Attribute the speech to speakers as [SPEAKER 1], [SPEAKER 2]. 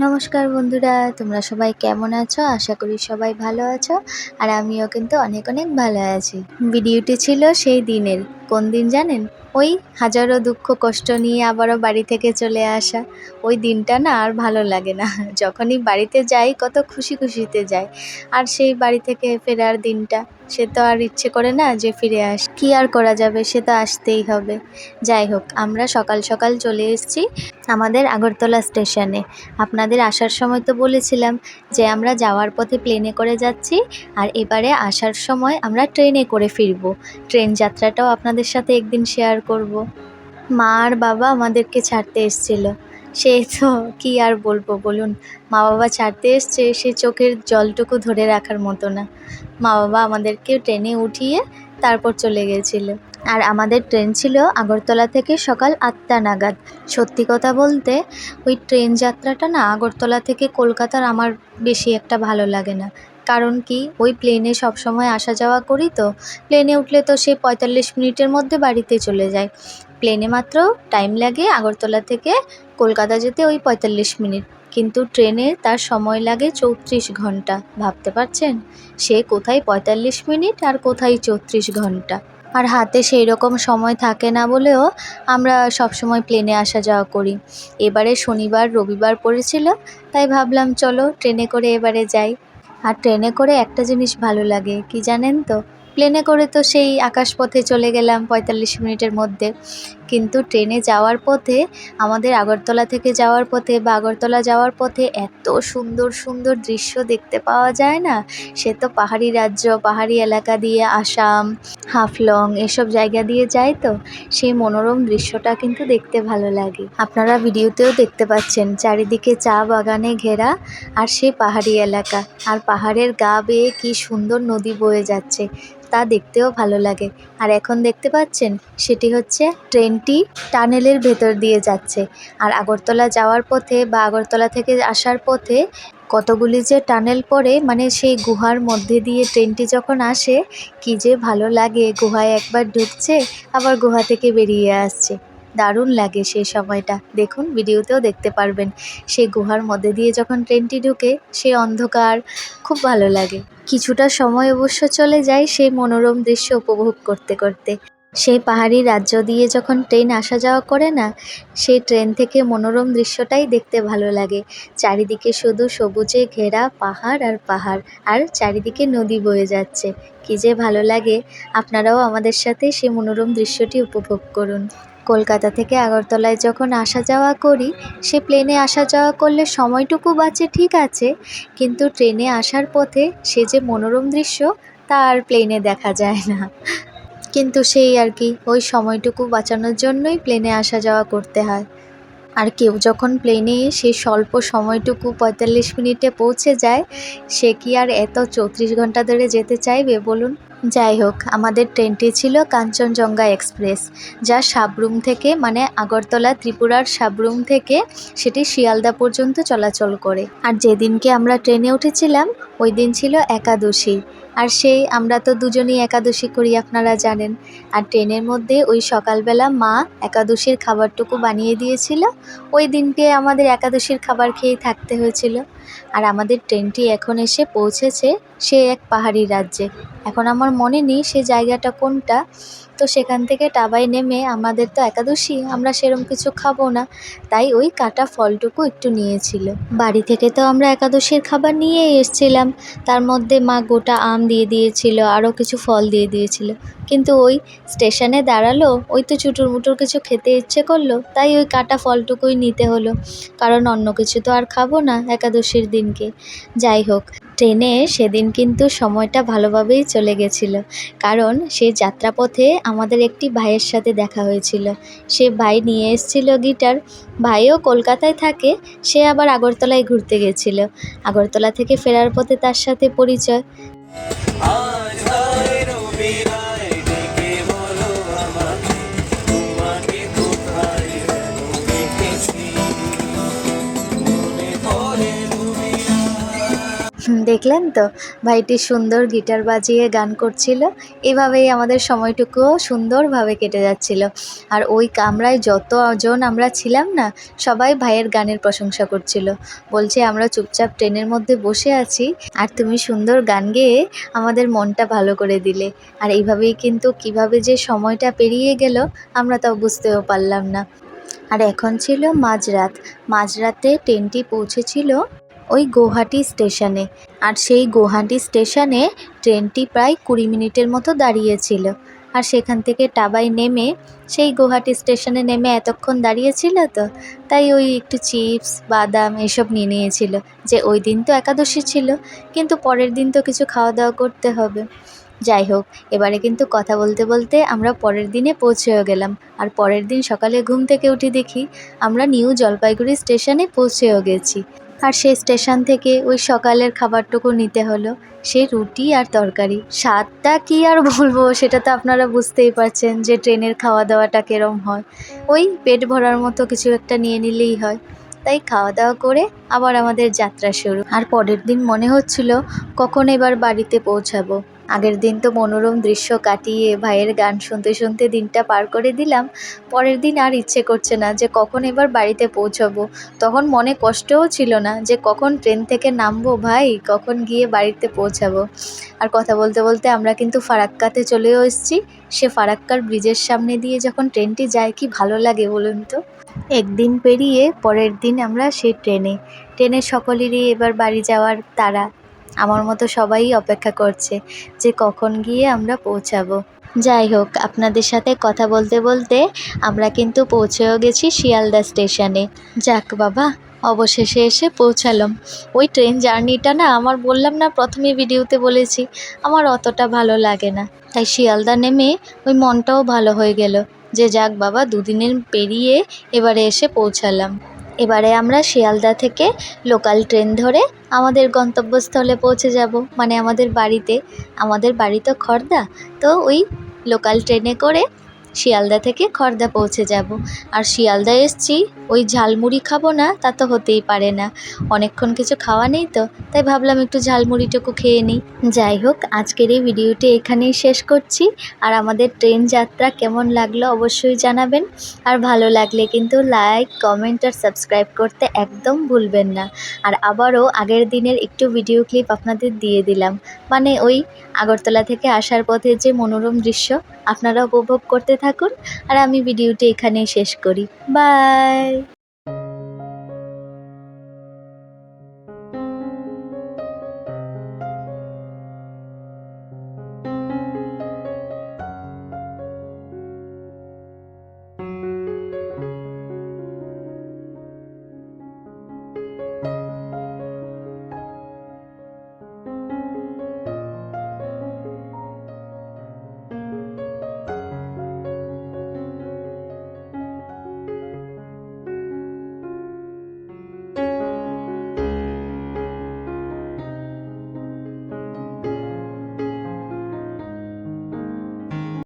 [SPEAKER 1] নমস্কার বন্ধুরা, তোমরা সবাই কেমন আছো? আশা করি সবাই ভালো আছো, আর আমিও কিন্তু অনেক অনেক ভালো আছি। ভিডিওটি ছিল সেই দিনের। কোন দিন জানেন? ওই হাজারো দুঃখ কষ্ট নিয়ে আবারও বাড়ি থেকে চলে আসা। ওই দিনটা না আর ভালো লাগে না। যখনই বাড়িতে যাই, কত খুশি খুশিতে যাই। আর সেই বাড়ি থেকে ফেরার দিনটা, সে তো আর ইচ্ছে করে না যে ফিরে আস। কি আর করা যাবে, সে তো আসতেই হবে। যাই হোক, আমরা সকাল সকাল চলে এসেছি আমাদের আগরতলা স্টেশনে। আপনাদের আসার সময় তো বলেছিলাম যে আমরা যাওয়ার পথে প্লেনে করে যাচ্ছি আর এবারে আসার সময় আমরা ট্রেনে করে ফিরব। ট্রেন যাত্রাটাও আপনাদের সাথে একদিন শেয়ার করব। মা আর বাবা আমাদেরকে ছাড়তে এসেছিল। সে তো কী আর বলব বলুন, মা বাবা ছাড়তে এসছে, সে চোখের জলটুকু ধরে রাখার মতো না। মা বাবা আমাদেরকে ট্রেনে উঠিয়ে তারপর চলে গেছিল। আর আমাদের ট্রেন ছিল আগরতলা থেকে সকাল আটটা নাগাদ। সত্যি কথা বলতে, ওই ট্রেন যাত্রাটা না আগরতলা থেকে কলকাতার আমার বেশি একটা ভালো লাগে না। কারণ কি? ওই প্লেনে সব সময় আসা যাওয়া করি তো। প্লেনে উঠলে তো সে পঁয়তাল্লিশ মিনিটের মধ্যে বাড়িতে চলে যায়। প্লেনে মাত্র টাইম লাগে আগরতলা থেকে কলকাতা যেতে ওই পঁয়তাল্লিশ মিনিট। কিন্তু ট্রেনে তার সময় লাগে চৌত্রিশ ঘণ্টা। ভাবতে পারছেন? সে কোথায় পঁয়তাল্লিশ মিনিট আর কোথায় চৌত্রিশ ঘণ্টা? আর হাতে সেই রকম সময় থাকে না বলেও আমরা সব সময় প্লেনে আসা যাওয়া করি। এবারে শনিবার, রবিবার পড়েছিল, তাই ভাবলাম চলো ট্রেনে করে এবারে যাই। আর ট্রেনে করে একটা জিনিস ভালো লাগে কি জানেন তো? প্লেনে করে তো সেই আকাশপথে চলে গেলাম পঁয়তাল্লিশ মিনিটের মধ্যে। কিন্তু ট্রেনে যাওয়ার পথে, আমাদের আগরতলা থেকে যাওয়ার পথে বা আগরতলা যাওয়ার পথে এত সুন্দর সুন্দর দৃশ্য দেখতে পাওয়া যায় না। সে তো পাহাড়ি রাজ্য, পাহাড়ি এলাকা দিয়ে আসাম, হাফলং এসব জায়গা দিয়ে যায় তো। সেই মনোরম দৃশ্যটা কিন্তু দেখতে ভালো লাগে। আপনারা ভিডিওতেও দেখতে পাচ্ছেন চারিদিকে চা বাগানে ঘেরা আর সে পাহাড়ি এলাকা। আর পাহাড়ের গা বেয়ে কী সুন্দর নদী বয়ে যাচ্ছে। তা দেখতেও ভালো লাগে। আর এখন দেখতে পাচ্ছেন, সেটি হচ্ছে ট্রেনটি টানেলের ভেতর দিয়ে যাচ্ছে। আর আগরতলা যাওয়ার পথে বা আগরতলা থেকে আসার পথে কতগুলি যে টানেল পরে মানে সেই গুহার মধ্যে দিয়ে ট্রেনটি যখন আসে, কি যে ভালো লাগে। গুহায় একবার ঢুকছে, আবার গুহা থেকে বেরিয়ে আসছে। দারুণ লাগে সেই সময়টা। দেখুন, ভিডিওতেও দেখতে পারবেন। সেই গুহার মধ্যে দিয়ে যখন ট্রেনটি ঢুকে, সে অন্ধকার, খুব ভালো লাগে। কিছুটা সময় অবশ্য চলে যায় সেই মনোরম দৃশ্য উপভোগ করতে করতে। সেই পাহাড়ি রাজ্য দিয়ে যখন ট্রেন আসা যাওয়া করে না সেই ট্রেন থেকে মনোরম দৃশ্যটাই দেখতে ভালো লাগে। চারিদিকে শুধু সবুজে ঘেরা পাহাড় আর পাহাড়, আর চারিদিকে নদী বয়ে যাচ্ছে। কী যে ভালো লাগে। আপনারাও আমাদের সাথে সেই মনোরম দৃশ্যটি উপভোগ করুন। কলকাতা থেকে আগরতলায় যখন আসা যাওয়া করি, সে প্লেনে আসা যাওয়া করলে সময়টুকু বাঁচে ঠিক আছে, কিন্তু ট্রেনে আসার পথে সে যে মনোরম দৃশ্য, তা আর প্লেনে দেখা যায় না। কিন্তু সেই আর কি, ওই সময়টুকু বাঁচানোর জন্যই প্লেনে আসা যাওয়া করতে হয়। আর কেউ যখন প্লেনে সেই স্বল্প সময়টুকু পঁয়তাল্লিশ মিনিটে পৌঁছে যায়, সে কি আর এত চৌত্রিশ ঘণ্টা ধরে যেতে চাইবে বলুন? যাই হোক, আমাদের ট্রেনটি ছিল কাঞ্চনজঙ্ঘা এক্সপ্রেস, যা সাবরুম থেকে মানে আগরতলা ত্রিপুরার সাবরুম থেকে সেটি শিয়ালদা পর্যন্ত চলাচল করে। আর যেদিনকে আমরা ট্রেনে উঠেছিলাম, ওই দিন ছিল একাদশী। আর সেই, আমরা তো দুজনেই একাদশী করি, আপনারা জানেন। আর ট্রেনের মধ্যে ওই সকালবেলা মা একাদশীর খাবারটুকু বানিয়ে দিয়েছিল। ওই দিনকে আমাদের একাদশীর খাবার খেয়েই থাকতে হয়েছিল। আর আমাদের ট্রেনটি এখন এসে পৌঁছেছে সে এক পাহাড়ি রাজ্যে। এখন আমার মনে নেই সে জায়গাটা কোনটা। তো সেখান থেকে টাবায় নেমে আমাদের তো একাদশী, আমরা সেরম কিছু খাব না। তাই ওই কাটা ফলটুকু একটু নিয়েছিল। বাড়ি থেকে তো আমরা একাদশীর খাবার নিয়েই এসছিলাম। তার মধ্যে মা গোটা আম দিয়ে দিয়েছিল, আরও কিছু ফল দিয়ে দিয়েছিল। কিন্তু ওই স্টেশনে দাঁড়াল, ওই তো চুটুর মুটুর কিছু খেতে ইচ্ছে করল, তাই ওই কাটা ফলটুকুই নিতে হলো। কারণ অন্য কিছু তো আর খাব না একাদশীর দিনকে। যাই হোক, ট্রেনে সেদিন কিন্তু সময়টা ভালোভাবেই চলে গেছিল। কারণ সেই যাত্রাপথে আমাদের একটি ভাইয়ের সাথে দেখা হয়েছিল। সে ভাই নিয়ে এসেছিল গিটার। ভাইও কলকাতায় থাকে, সে আবার আগরতলায় ঘুরতে গেছিল। আগরতলা থেকে ফেরার পথে তার সাথে পরিচয়। দেখলেন তো? ভাইটি সুন্দর গিটার বাজিয়ে গান করছিল। এভাবেই আমাদের সময়টুকুও সুন্দরভাবে কেটে যাচ্ছিল। আর ওই কামরায় যতজন আমরা ছিলাম না, সবাই ভাইয়ের গানের প্রশংসা করছিল। বলছে, আমরা চুপচাপ ট্রেনের মধ্যে বসে আছি আর তুমি সুন্দর গান গেয়ে আমাদের মনটা ভালো করে দিলে। আর এইভাবেই কিন্তু কীভাবে যে সময়টা পেরিয়ে গেল, আমরা তাও বুঝতেও পারলাম না। আর এখন ছিল মাঝরাত। মাঝরাতে ট্রেনটি পৌঁছেছিল ওই গৌহাটি স্টেশনে। আর সেই গৌহাটি স্টেশনে ট্রেনটি প্রায় কুড়ি মিনিটের মতো দাঁড়িয়েছিল। আর সেখান থেকে টাবাই নেমে, সেই গৌহাটি স্টেশনে নেমে এতক্ষণ দাঁড়িয়েছিল তো? তাই ওই একটু চিপস, বাদাম এসব নিয়ে নিয়েছিল, যে ওই দিন তো একাদশী ছিল, কিন্তু পরের দিন তো কিছু খাওয়া দাওয়া করতে হবে। যাই হোক, এবারে কিন্তু কথা বলতে বলতে আমরা পরের দিনে পৌঁছেও গেলাম। আর পরের দিন সকালে ঘুম থেকে উঠে দেখি, আমরা নিউ জলপাইগুড়ি স্টেশনে পৌঁছেও গেছি। আর সেই স্টেশন থেকে ওই সকালের খাবারটুকু নিতে হলো। সেই রুটি আর তরকারি। স্বাদটা কি আর বলব, সেটা তো আপনারা বুঝতেই পারছেন যে ট্রেনের খাওয়া দাওয়াটা কেরম হয়। ওই পেট ভরার মতো কিছু একটা নিয়ে নিলেই হয়। তাই খাওয়া দাওয়া করে আবার আমাদের যাত্রা শুরু। আর পরের দিন মনে হচ্ছিল কখন এবার বাড়িতে পৌঁছাবো। আগের দিন তো মনোরম দৃশ্য কাটিয়ে ভাইয়ের গান শুনতে শুনতে দিনটা পার করে দিলাম। পরের দিন আর ইচ্ছে করছে না যে কখন এবার বাড়িতে পৌঁছাবো। তখন মনে কষ্টও ছিল না যে কখন ট্রেন থেকে নামবো ভাই, কখন গিয়ে বাড়িতে পৌঁছাবো। আর কথা বলতে বলতে আমরা কিন্তু ফারাক্কাতে চলেও এসেছি। সে ফারাক্কার ব্রিজের সামনে দিয়ে যখন ট্রেনটি যায়, কি ভালো লাগে বলুন তো? একদিন পেরিয়ে পরের দিন আমরা সেই ট্রেনে। ট্রেনে সকলেরই এবার বাড়ি যাওয়ার তারা আমার মতো সবাই অপেক্ষা করছে যে কখন গিয়ে আমরা পৌঁছাবো। যাই হোক, আপনাদের সাথে কথা বলতে বলতে আমরা কিন্তু পৌঁছেও গেছি শিয়ালদা স্টেশনে। যাক বাবা, অবশেষে এসে পৌঁছালাম। ওই ট্রেন জার্নিটা না, আমার বললাম না প্রথমে ভিডিওতে বলেছি, আমার অতটা ভালো লাগে না। তাই শিয়ালদা নেমে ওই মনটাও ভালো হয়ে গেল যে যাক বাবা, দুদিনের পেরিয়ে এবারে এসে পৌঁছালাম। এবারে আমরা শিয়ালদা থেকে লোকাল ট্রেন ধরে আমাদের গন্তব্যস্থলে পৌঁছে যাব। মানে আমাদের বাড়িতে। আমাদের বাড়ি তো খর্দা। তো ওই লোকাল ট্রেনে করে শিয়ালদা থেকে খর্দা পৌঁছে যাব। আর শিয়ালদা এসছি ওই ঝালমুড়ি খাব না, তা তো হতেই পারে না। অনেকক্ষণ কিছু খাওয়া নেই তো, তাই ভাবলাম একটু ঝালমুড়িটুকু খেয়ে নিই। যাই হোক, আজকের এই ভিডিওটি এখানেই শেষ করছি। আর আমাদের ট্রেন যাত্রা কেমন লাগল অবশ্যই জানাবেন। আর ভালো লাগলে কিন্তু লাইক, কমেন্ট আর সাবস্ক্রাইব করতে একদম ভুলবেন না। আর আবারও আগের দিনের একটু ভিডিও ক্লিপ আপনাদের দিয়ে দিলাম। মানে ওই আগরতলা থেকে আসার পথে যে মনোরম দৃশ্য, আপনারা উপভোগ করতে থাকুন। আর আমি ভিডিওটি এখানেই শেষ করি। বাই!